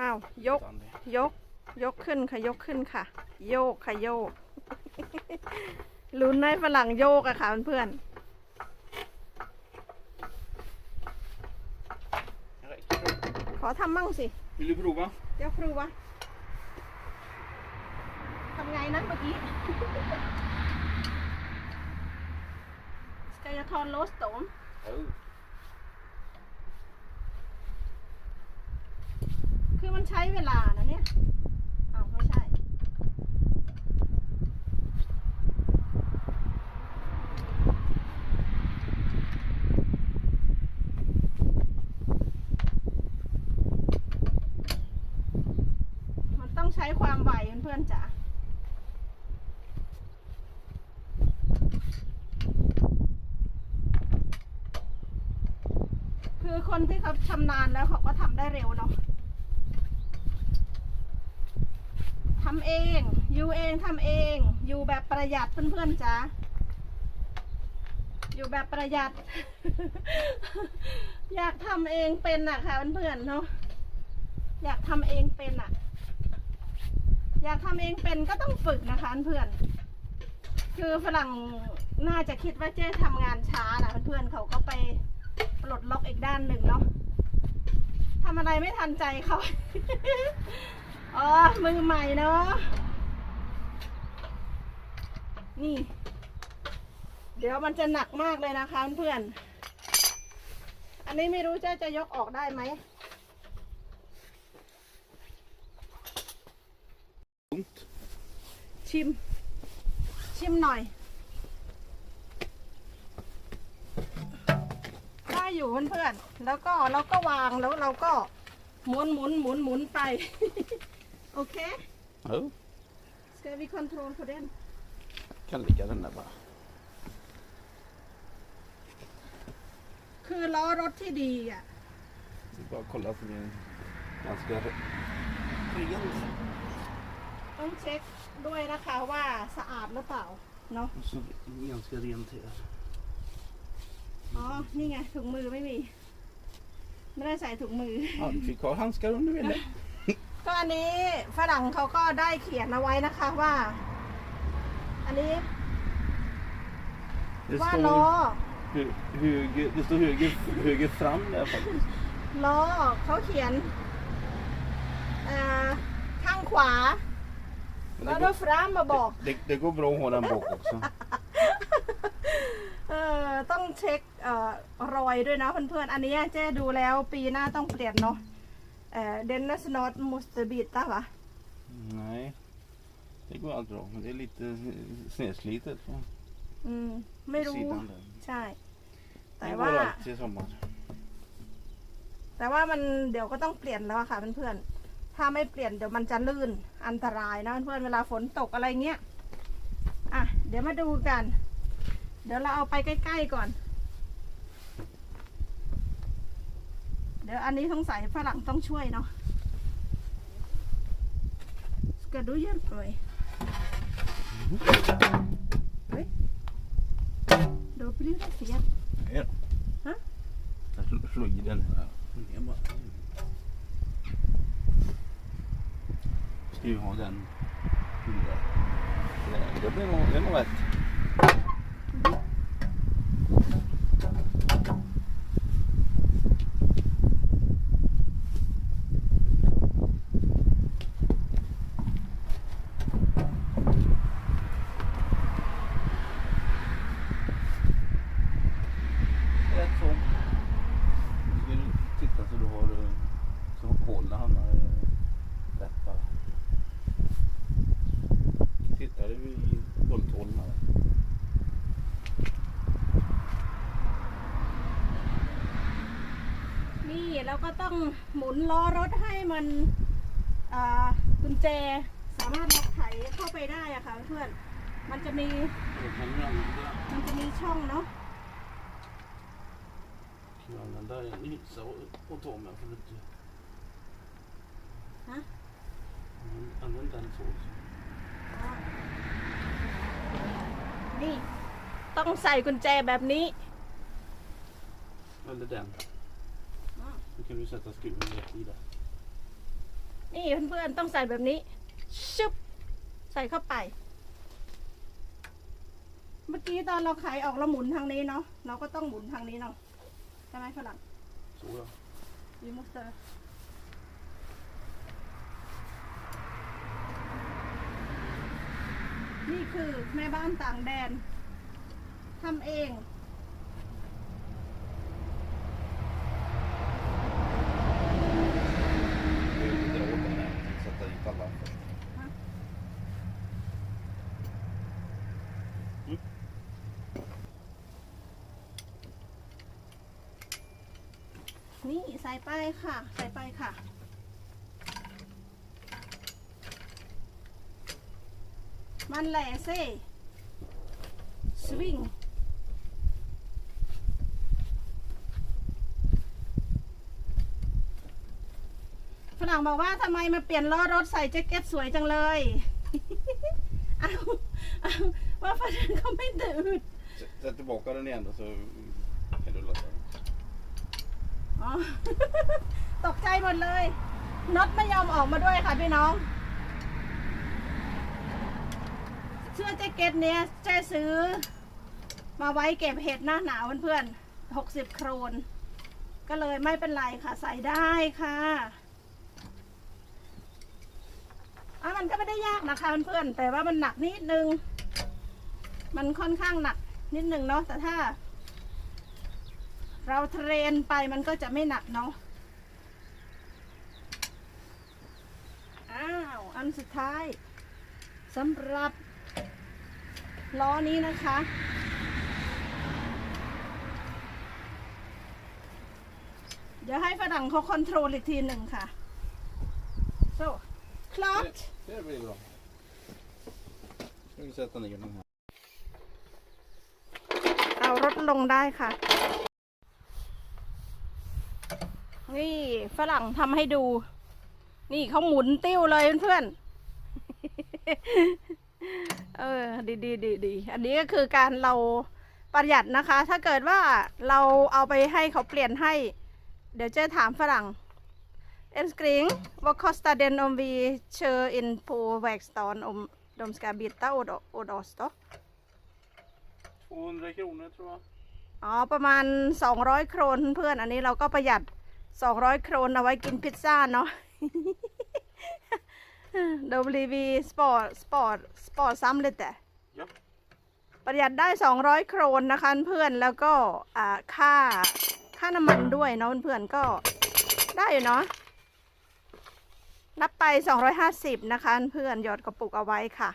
อ้าวยก utan det. ยก ยกขึ้นค่ะ ยกขึ้นค่ะ โยกค่ะโยก ลุ้นให้ฝรั่งโยกอะค่ะเพื่อน Räcker det? ๆขอทำมั่งสิ Vill du prova? เดี๋ยวครูวะทำไงนะเมื่อกี้ Ska jag ta loss dem? Oh. คือ มันใช้เวลานะเนี่ยอ้าไม่ใช่ มันต้องใช้ความไหวเพื่อนๆจ๋าคือคนที่เขาชำนาญแล้วเขาก็ทำได้เร็วเนาะ ทำเอง อยู่เองทำเอง อยู่แบบประหยัดเพื่อนๆจ้าอยู่แบบประหยัด อยากทำเองเป็นอะค่ะเพื่อนๆเนาะอยากทำเองเป็นอะอยากทำเองเป็นก็ต้องฝึกนะคะเพื่อนคือฝรั่งน่าจะคิดว่าเจ๊ทำงานช้านะเพื่อนๆเขาก็ไปปลดล็อกอีกด้านหนึ่งเนาะทำอะไรไม่ทันใจเขา อ๋อ มือใหม่เนาะ นี่ เดี๋ยวมันจะหนักมากเลยนะคะเพื่อน อันนี้ไม่รู้เจะจะยกออกได้ไหมชิม ชิมหน่อย ได้อยู่เพื่อนๆแล้วก็เราก็วางแล้วเราก็หมุนหมุนหมุนหมุนไป โอเค Oh. Ska vi kontroll på den? Kan ligga den där bara. คือล้อรถที่ดีอะ Vi bara kolla så det är ganska re- rent. ต้องเช็คด้วยนะคะว่าสะอาดหรือเปล่าเนาะ Och så ganska rent här. อ๋อ นี่ไงถุงมือไม่มี ไม่ได้ใส่ถุงมือ Ja, du fick ha handskar om du ville. ก็อันนี้ฝรั่งเขาก็ได้เขียนเอาไว้นะคะว่า อันนี้ Det ว่าล้อ står, hu- höger, det står höger, höger fram där faktiskt. ล้อเขาเขียนอ่าข้างขวา Men แล้ว det, ด้ går, ฟรามมาบอก det, det går bra att ha den bak också. เออต้องเช็คเอ่อรอยด้วยนะเพื่อนๆ อันนี้เจ๊ดูแล้วปีหน้าต้องเปลี่ยนเนาะ เอ่อเดนนัสนอตมุสเตบิตะวะ Nej, det går allt bra. Men det är lite snedslitet från อืมไม่รู้ sidan där. ใช่ แต่ Det ว่า går alltid i sommar. แต่ว่ามันเดี๋ยวก็ต้องเปลี่ยนแล้วอะค่ะเพื่อนๆ ถ้าไม่เปลี่ยนเดี๋ยวมันจะลื่นอันตรายนะเพื่อนๆ เวลาฝนตกอะไรเงี้ย อะ เดี๋ยวมาดูกัน เดี๋ยวเราเอาไปใกล้ๆก่อน ดี๋ยวอันนี้สงสัยฝรั่งต้องช่วยเนาะกระดูเยอะเลยเฮ้ยดูปลิ้วได้เสีย Nej då. Hä? Jag slår- slår i den här. Jag bara... Ska ju ha den. där. Det- Det blir nog, det är nog rätt. Rätt så. Nu ska du titta så du har eh, så hålen hamnar eh, rätt bara. Tittar du i bulthålen här? นี่แล้ว ก็ต้องหมุนล้อรถให้มันอ่ากุญแจสามารถล็อกไขเข้าไปได้อะค่ะเพื่อน มันจะมี Då kan du använda มันจะมีช่องเนาะ kan du använda en yxa och, och ta med för att inte... Hä? Använd- Använd den så. นี่ ต้องใส่กุญแจแบบนี้ Eller den. Då kan du sätta skruven rätt i där. นี่เพื่อนๆต้องใส่แบบนี้ชึบใส่เข้าไป เมื่อกี้ตอนเราขายออกเราหมุนทางนี้เนาะเราก็ต้องหมุนทางนี้เนาะใช่ไหมฝรั่ง Så ja. Vi måste... นี่คือแม่บ้านต่างแดนทำเอง Jag vill dra åt den här. Sätta i kalla. Ja. Mm. นี่ใส่ไปค่ะ ใส่ไปค่ะ มันแหล่เซ่สวิงฝรั่งบอกว่าทำไมมาเปลี่ยนล้อรถใส่แจ็คเก็ตสวยจังเลยเอาเอาว่าฝรั่งเขาไม่ตื่น Sätt- Sätt tillbaka den igen då så kan du låta den. อ๋อ ตกใจหมดเลยน็อตไม่ยอมออกมาด้วยค่ะพี่น้อง เสื้อแจ็คเก็ตเนี้ยเจ๊ซื้อ มาไว้เก็บเห็ดหน้าหนาวเพื่อนๆหกสิบโครน ก็เลยไม่เป็นไรค่ะใส่ได้ค่ะอะมันก็ไม่ได้ยากนะคะเพื่อนๆแต่ว่ามันหนักนิดนึง มันค่อนข้างหนักนิดนึงเนาะแต่ถ้า เราเทรนไปมันก็จะไม่หนักเนาะอ้าวอันสุดท้ายสำหรับล้อนี้นะคะ เดี๋ยวให้ฝรั่งเขาคอนโทรลอีกทีหนึ่งค่ะ so klart Det, det blir bra. Ska vi sätta ner den här. เอารถลงได้ค่ะ นี่ฝรั่งทำให้ดู นี่เขาหมุนติ้วเลยเพื่อนๆเออ ดีดีดีดี อันนี้ก็คือการเราประหยัดนะคะ ถ้าเกิดว่าเราเอาไปให้เขาเปลี่ยนให้ เดี๋ยวเจะถามฝรั่ง En skring, vad kostar den om vi kör in på verkstaden om de ska byta åt, åt oss då? 200 kronor tror jag. อ๋อ ประมาณ 200 โครนเพื่อนๆอันนี้เราก็ประหยัด 200โครนเอาไว้กินพิซซ่าเนาะเดบลีวีสปอร์ตสปอร์ตสปอร์ตซ้ำเลยแต่ Ja. ประหยัดได้200โครนนะคะเพื่อนแล้วก็อ่าค่าค่าน้ำมันด้วยเนาะเพื่อนๆก็ได้อยู่เนาะนับไป 250 นะคะ เพื่อนหยอดกระปุกเอาไว้ค่ะ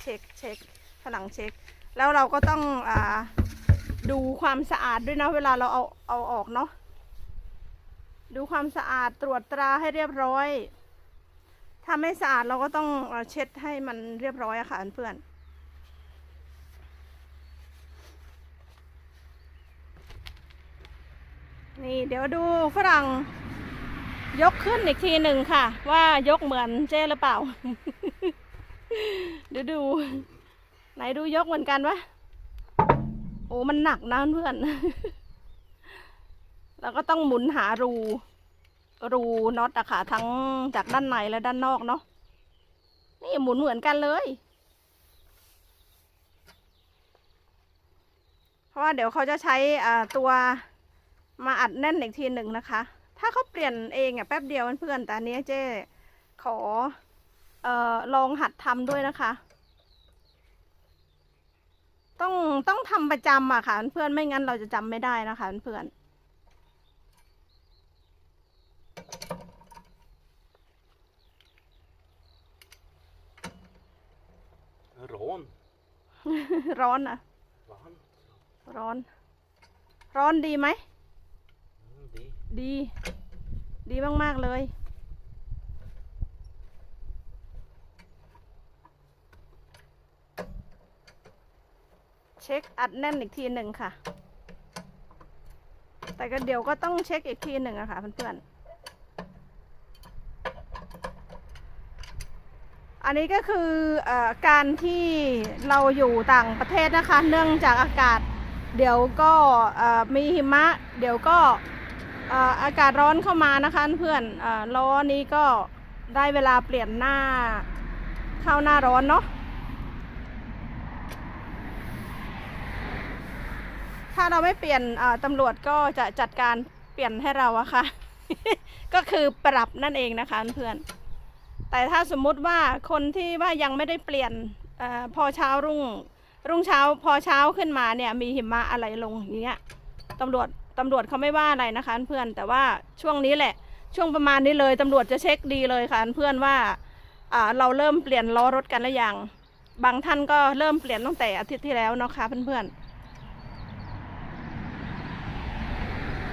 เช็คเช็คผนังเช็ค แล้วเราก็ต้องอ่า ดูความสะอาดด้วยนะ เวลาเราเอาเอาออกเนาะดูความสะอาดตรวจตราให้เรียบร้อย ถ้าไม่สะอาดเราก็ต้องเช็ดให้มันเรียบร้อยอะค่ะเพื่อนนี่เดี๋ยวดูฝรั่งยกขึ้นอีกทีหนึ่งค่ะ ว่ายกเหมือนเจ้หรือเปล่า เดี๋ยวดู ไหนดูยกเหมือนกันวะ โอ้มันหนักนะเพื่อนแล้วก็ต้องหมุนหารู รูน็อตอะค่ะ ทั้งจากด้านในและด้านนอกเนาะนี่หมุนเหมือนกันเลย เพราะว่าเดี๋ยวเขาจะใช้ตัวมาอัดแน่นอีกทีหนึ่งนะคะ ถ้าเขาเปลี่ยนเองอะแป๊บเดียวเพื่อนแต่อันนี้เจ๊ขอออลองหัดทำด้วยนะคะ ต้องต้องทำประจำอะค่ะ เพื่อนไม่งั้นเราจะจำไม่ได้นะคะ เพื่อน Rån. ร้อนอะ Fan. ร้อน ร้อนดีไหม Mm, det. ดี ดีมาก ๆ เลย ช็คอัดแน่นอีกทีหนึ่งค่ะ แต่ก็เดี๋ยวก็ต้องเช็คอีกทีหนึ่งอะค่ะเพื่อนๆ อันนี้ก็คืออการที่เราอยู่ต่างประเทศนะคะ เนื่องจากอากาศ เดี๋ยวก็มีหิมะ เดี๋ยวก็เอ่อากาศร้อนเข้ามานะคะเพื่อนเอ่อล้อนี้ก็ได้เวลาเปลี่ยนหน้าเข้าหน้าร้อนเนาะ ถ้าเราไม่เปลี่ยนตำรวจก็จะจัดการเปลี่ยนให้เราอะค่ะ ก็คือปรับนั่นเองนะคะเพื่อนแต่ถ้าสมมุติว่าคนที่ว่ายังไม่ได้เปลี่ยนอพอเช้ารุ่ง รุ่งเช้าพอเช้าขึ้นมาเนี่ยมีหิมะอะไรลงอย่างเงี้ยตำรวจตำรวจเขาไม่ว่าอะไรนะคะเพื่อนแต่ว่าช่วงนี้แหละ ช่วงประมาณนี้เลยตำรวจจะเช็คดีเลยค่ะเพื่อนว่าเราเริ่มเปลี่ยนล้อรถกันแล้วยังบางท่านก็เริ่มเปลี่ยนตั้งแต่อาทิตย์ที่แล้วนะคะเพื่อนๆ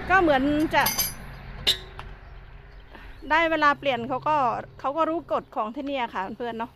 ก็เหมือนจะ ได้เวลาเปลี่ยนเขาก็เขาก็รู้กฎของที่นี่ค่ะเพื่อนเนาะ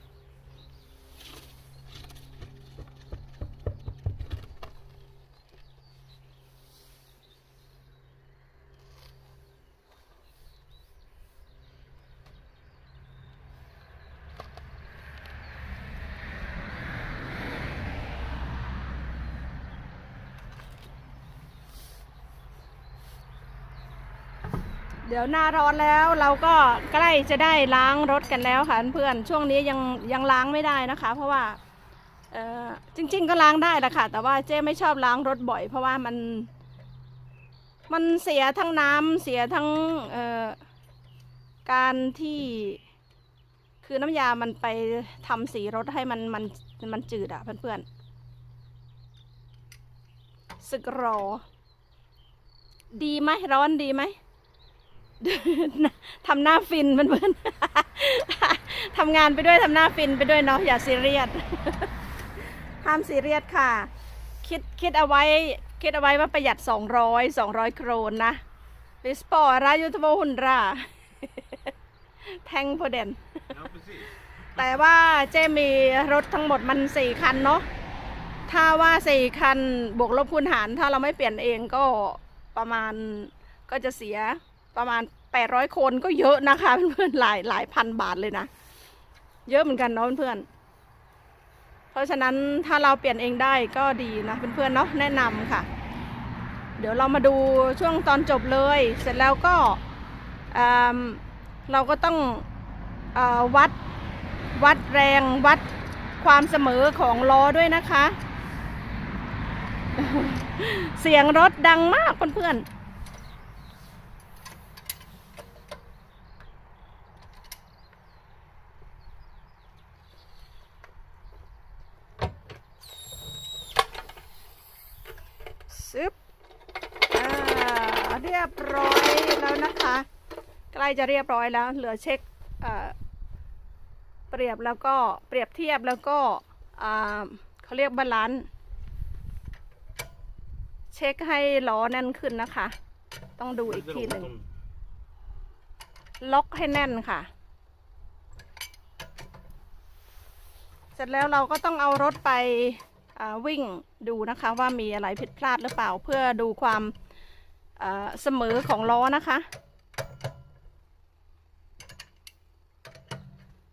เดี๋ยวหน้าร้อนแล้วเราก็ใกล้จะได้ล้างรถกันแล้วค่ะเพื่อนช่วงนี้ยังยังล้างไม่ได้นะคะ เพราะว่าเออจริง ๆ ก็ล้างได้แหละค่ะ แต่ว่าเจ๊ไม่ชอบล้างรถบ่อย เพราะว่ามัน มันเสียทั้งน้ำเสียทั้งเอ่อการที่ คือน้ำยามันไปทำสีรถให้มันมันมันจืดอะเพื่อนๆสึกรอ ดีไหมร้อนดีไหม ทำหน้าฟินเพื่อนๆทำงานไปด้วยทำหน้าฟินไปด้วยเนาะอย่าซีเรียสห้ามซีเรียสค่ะ คิดคิดเอาไว้คิดเอาไว้ว่าประหยัด 200 200 โครนนะลิสปอรายุทธโวหุนราแทงโพเดนแต่ว่าเจมีรถทั้งหมดมันสี่คันเนาะถ้าว่าสี่คันบวกลบคูณหาร ถ้าเราไม่เปลี่ยนเองก็ประมาณก็จะเสีย ประมาณ 800 คนก็เยอะนะคะเพื่อนๆหลายหลายพันบาทเลยนะ เยอะเหมือนกันเนาะเพื่อนๆเพราะฉะนั้นถ้าเราเปลี่ยนเองได้ก็ดีนะเพื่อนๆเนาะแนะนำค่ะ เดี๋ยวเรามาดูช่วงตอนจบเลย เสร็จแล้วก็อ่าเราก็ต้องอวัดวัดแรงวัดความเสมอของล้อด้วยนะคะ เสียงรถดังมากเพื่อนๆซึบอ่าเรียบร้อยแล้วนะคะ ใกล้จะเรียบร้อยแล้ว เหลือเช็คเปรียบแล้วก็เปรียบเทียบแล้วก็เขาเรียกบาลานซ์เช็คให้ล้อแน่นขึ้นนะคะ ต้องดูอีกทีหนึ่งล็อกให้แน่นค่ะ เสร็จแล้วเราก็ต้องเอารถไปวิ่งดูนะคะว่ามีอะไรผิดพลาดหรือเปล่าเพื่อดูความ เสมอของล้อนะคะ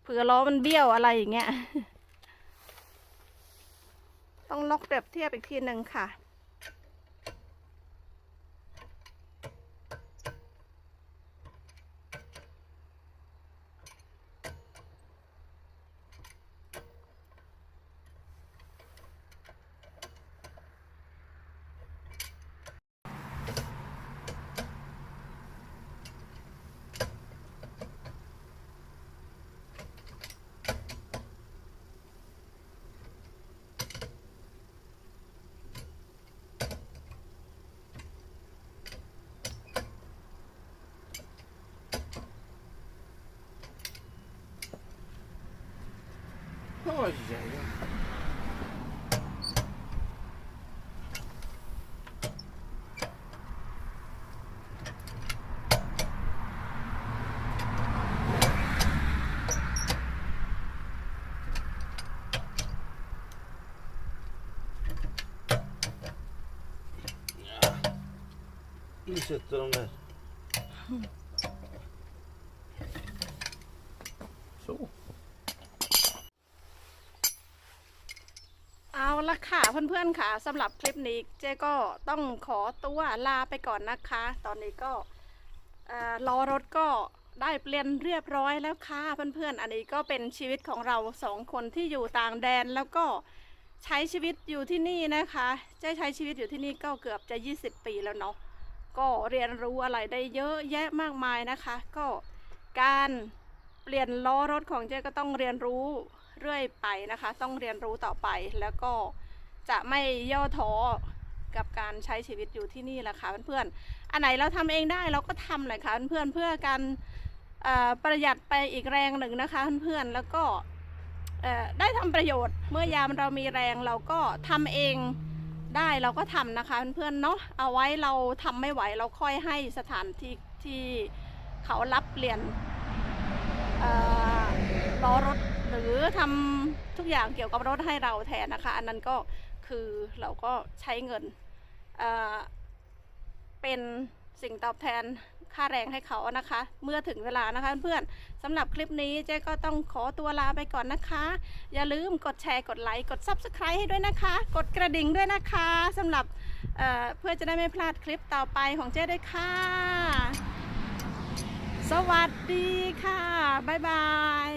เผื่อล้อมันเบี้ยวอะไรอย่างเงี้ย ต้องล็อกแบบเทียบอีกทีหนึ่งค่ะ isso é tão onlar. sou ละค่ะเพื่อนๆค่ะสำหรับคลิปนี้เจ๊ก็ต้องขอตัวลาไปก่อนนะคะ ตอนนี้ก็เอ่อล้อรถก็ได้เปลี่ยนเรียบร้อยแล้วค่ะเพื่อนๆ อันนี้ก็เป็นชีวิตของเราสองคนที่อยู่ต่างแดนแล้วก็ใช้ชีวิตอยู่ที่นี่นะคะเจะใช้ชีวิตอยู่ที่นี่ก็เกือบจะ 20 ปีแล้วเนาะก็เรียนรู้อะไรได้เยอะแยะมากมายนะคะ ก็การเปลี่ยนล้อรถของเจ๊ก็ต้องเรียนรู้ เรื่อยไปนะคะ ต้องเรียนรู้ต่อไปแล้วก็จะไม่ย่อท้อกับการใช้ชีวิตอยู่ที่นี่แหละค่ะเพื่อนๆ อันไหนเราทำเองได้เราก็ทำเลยค่ะเพื่อนๆเพื่อการประหยัดไปอีกแรงหนึ่งนะคะเพื่อนๆแล้วก็ได้ทำประโยชน์เมื่อยามเรามีแรงเราก็ทำเองได้เราก็ทำนะคะเพื่อนๆเนาะเอาไว้เราทำไม่ไหวเราค่อยให้สถานที่ที่เขารับเปลี่ยนเอ่อล้อรถ รือทำทุกอย่างเกี่ยวกับรถให้เราแทนนะคะ อันนั้นก็คือเราก็ใช้เงินเเป็นสิ่งตอบแทนค่าแรงให้เขานะคะ เมื่อถึงเวลานะคะเพื่อนๆสำหรับคลิปนี้เจ๊ก็ต้องขอตัวลาไปก่อนนะคะ อย่าลืมกดแชร์กดไลค์กด Subscribe ให้ด้วยนะคะ กดกระดิ่งด้วยนะคะสำหรับเเพื่อจะได้ไม่พลาดคลิปต่อไปของเจ๊ด้วยค่ะ สวัสดีค่ะ บ๊ายบาย